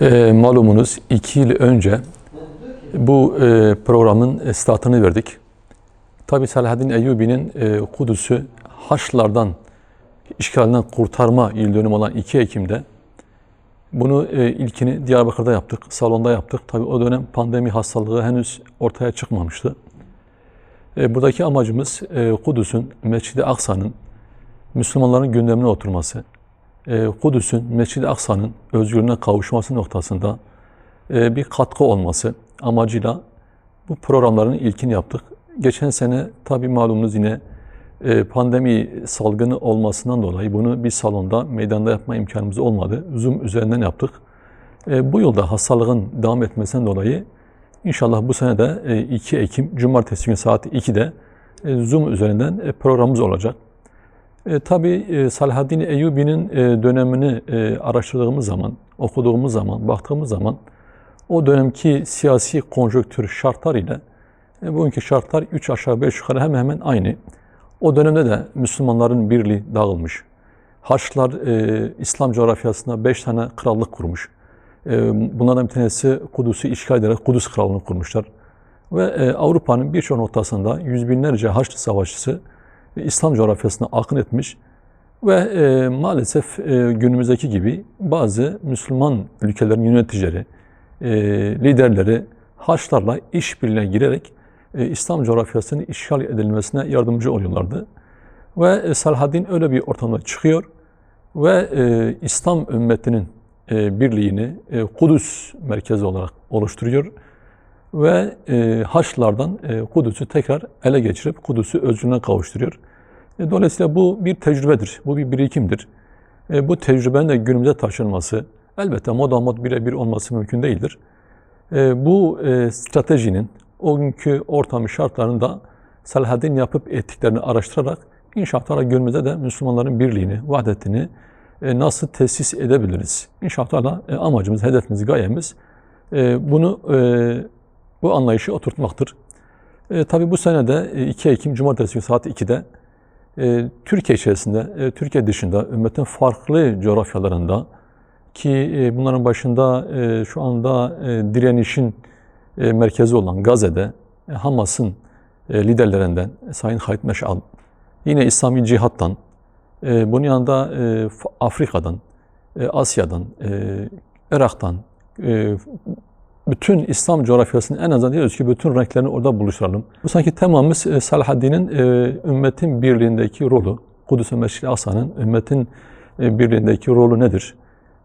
E, malumunuz iki yıl önce bu e, programın startını verdik. Tabi Selahaddin Eyyubi'nin e, Kudüs'ü Haçlılardan işgalinden kurtarma yıl dönümü olan 2 Ekim'de bunu e, ilkini Diyarbakır'da yaptık, salonda yaptık. Tabi o dönem pandemi hastalığı henüz ortaya çıkmamıştı. E, buradaki amacımız e, Kudüs'ün, Mescid-i Aksa'nın Müslümanların gündemine oturması, e, Kudüs'ün, Mescid-i Aksa'nın özgürlüğüne kavuşması noktasında e, bir katkı olması amacıyla bu programların ilkini yaptık. Geçen sene tabi malumunuz yine e, pandemi salgını olmasından dolayı bunu bir salonda, meydanda yapma imkanımız olmadı. Zoom üzerinden yaptık. E, bu yılda hastalığın devam etmesinden dolayı inşallah bu sene de e, 2 Ekim Cumartesi günü saat 2'de e, Zoom üzerinden programımız olacak. E, tabii e, Salahaddin Eyyubi'nin e, dönemini e, araştırdığımız zaman, okuduğumuz zaman, baktığımız zaman o dönemki siyasi konjonktür şartlar ile e, bugünkü şartlar 3 aşağı 5 yukarı hemen hemen aynı. O dönemde de Müslümanların birliği dağılmış. Haçlılar e, İslam coğrafyasında 5 tane krallık kurmuş. E, bunlardan bir tanesi Kudüs'ü işgal ederek Kudüs Krallığı'nı kurmuşlar. Ve e, Avrupa'nın birçok noktasında yüz binlerce Haçlı savaşçısı İslam coğrafyasına akın etmiş ve e, maalesef e, günümüzdeki gibi bazı Müslüman ülkelerin yöneticileri, e, liderleri Haçlarla işbirliğine girerek e, İslam coğrafyasının işgal edilmesine yardımcı oluyorlardı. Ve e, Salahaddin öyle bir ortamda çıkıyor ve e, İslam ümmetinin e, birliğini e, Kudüs merkezi olarak oluşturuyor ve e, Haçlılardan e, Kudüs'ü tekrar ele geçirip Kudüs'ü özgürlüğüne kavuşturuyor. E, dolayısıyla bu bir tecrübedir, bu bir birikimdir. E, bu tecrübenin de günümüze taşınması, elbette moda mod birebir olması mümkün değildir. E, bu e, stratejinin o günkü ortamı şartlarında Salahaddin yapıp ettiklerini araştırarak inşallah günümüzde de Müslümanların birliğini, vahdetini e, nasıl tesis edebiliriz? İnşallah e, amacımız, hedefimiz, gayemiz e, bunu e, bu anlayışı oturtmaktır. E, tabii bu sene de e, 2 Ekim Cumartesi günü saat 2'de e, Türkiye içerisinde, e, Türkiye dışında, ümmetin farklı coğrafyalarında ki e, bunların başında e, şu anda e, direnişin e, merkezi olan Gazze'de e, Hamas'ın e, liderlerinden e, Sayın Halid Meşal, yine İslami Cihat'tan, e, bunun yanında e, Afrika'dan, e, Asya'dan, e, Irak'tan, e, bütün İslam coğrafyasının en azından diyoruz ki bütün renklerini orada buluşturalım. Bu sanki temamız e, Salahaddin'in e, ümmetin birliğindeki rolü, Kudüs-ü Mescid-i Aksa'nın ümmetin e, birliğindeki rolü nedir?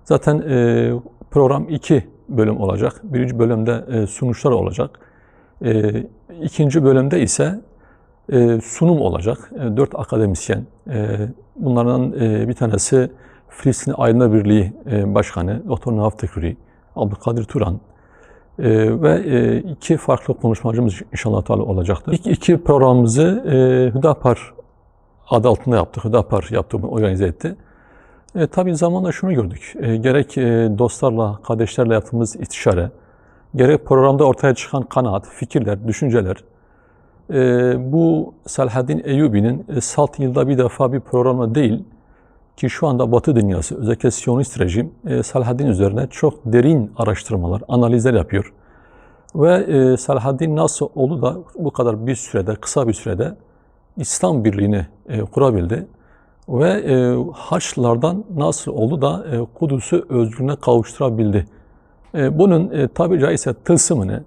Zaten e, program iki bölüm olacak. Birinci bölümde e, sunuşlar olacak. E, ikinci bölümde ise e, sunum olacak. E, dört akademisyen. E, bunlardan e, bir tanesi Filistin Aydınlar Birliği e, Başkanı Dr. Nahaf Tekuri, Abdülkadir Turan, ee, ve e, iki farklı konuşmacımız inşallah Teala olacaktır. İlk iki programımızı e, Hüdapar adı altında yaptık. Hüdapar yaptı, bunu organize etti. E, tabii zamanla şunu gördük. E, gerek e, dostlarla, kardeşlerle yaptığımız istişare, gerek programda ortaya çıkan kanaat, fikirler, düşünceler, e, bu Salahaddin Eyyubi'nin e, salt yılda bir defa bir programla değil, ki şu anda Batı dünyası, özellikle Siyonist rejim, e, Salahaddin üzerine çok derin araştırmalar, analizler yapıyor. Ve e, Salahaddin nasıl oldu da bu kadar bir sürede, kısa bir sürede İslam birliğini e, kurabildi. Ve Haçlılardan nasıl oldu da Kudüs'ü özgürlüğüne kavuşturabildi. Bunun tabi caizse tılsımını,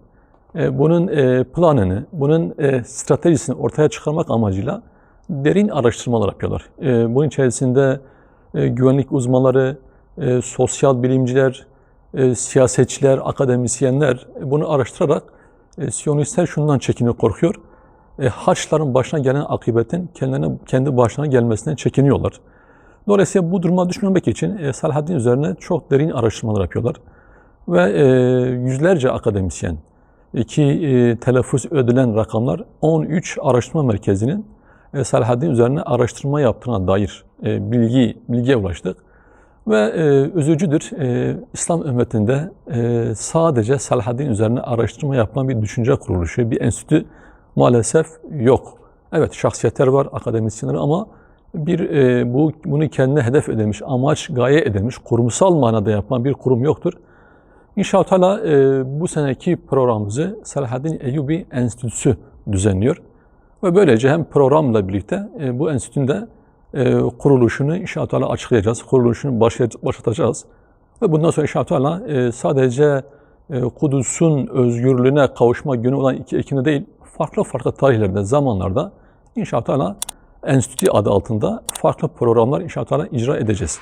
bunun planını, bunun stratejisini ortaya çıkarmak amacıyla derin araştırmalar yapıyorlar. Bunun içerisinde e, güvenlik uzmanları, e, sosyal bilimciler, e, siyasetçiler, akademisyenler bunu araştırarak Siyonistler şundan çekiniyor, korkuyor. Haçların başına gelen akıbetin kendilerine, kendi başına gelmesinden çekiniyorlar. Dolayısıyla bu duruma düşmemek için e, Salahaddin üzerine çok derin araştırmalar yapıyorlar. Ve yüzlerce akademisyen, ki e, telaffuz edilen rakamlar 13 araştırma merkezinin e, Salahaddin üzerine araştırma yaptığına dair e, bilgi bilgiye ulaştık. Ve e, üzücüdür, e, İslam ümmetinde e, sadece Salahaddin üzerine araştırma yapan bir düşünce kuruluşu, bir enstitü maalesef yok. Evet şahsiyetler var, akademisyenler ama bir e, bu bunu kendine hedef edilmiş, amaç, gaye edilmiş, kurumsal manada yapan bir kurum yoktur. İnşallah e, bu seneki programımızı Selahaddin Eyyubi Enstitüsü düzenliyor. Ve böylece hem programla birlikte e, bu enstitünün de e, kuruluşunu inşallah açıklayacağız. Kuruluşunu başlat- başlatacağız. Ve bundan sonra inşallah e, sadece e, Kudüs'ün özgürlüğüne kavuşma günü olan 2 Ekim'de değil, farklı farklı tarihlerde, zamanlarda inşallah Enstitü adı altında farklı programlar inşallah icra edeceğiz.